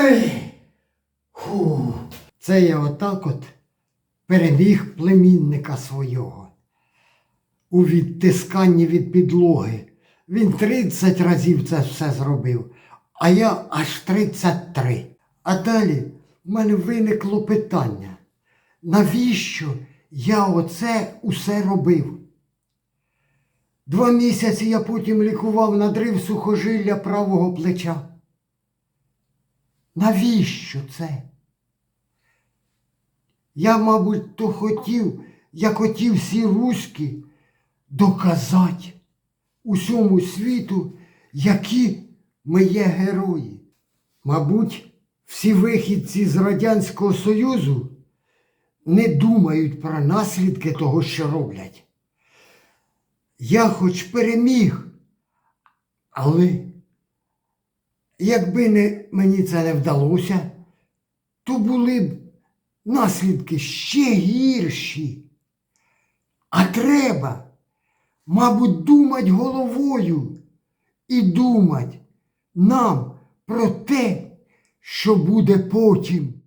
Три. Ху. Це я отак от переміг племінника свого. У відтисканні від підлоги. Він 30 разів це все зробив, а я аж 33. А далі в мене виникло питання, навіщо я оце усе робив? Два місяці я потім лікував надрив сухожилля правого плеча. Навіщо це? Я, мабуть, то хотів, як хотів всі руські, доказати усьому світу, які ми є герої. Мабуть, всі вихідці з Радянського Союзу не думають про наслідки того, що роблять. Я хоч переміг, але якби не, мені це не вдалося, то були б наслідки ще гірші. А треба, мабуть, думати головою і думати нам про те, що буде потім.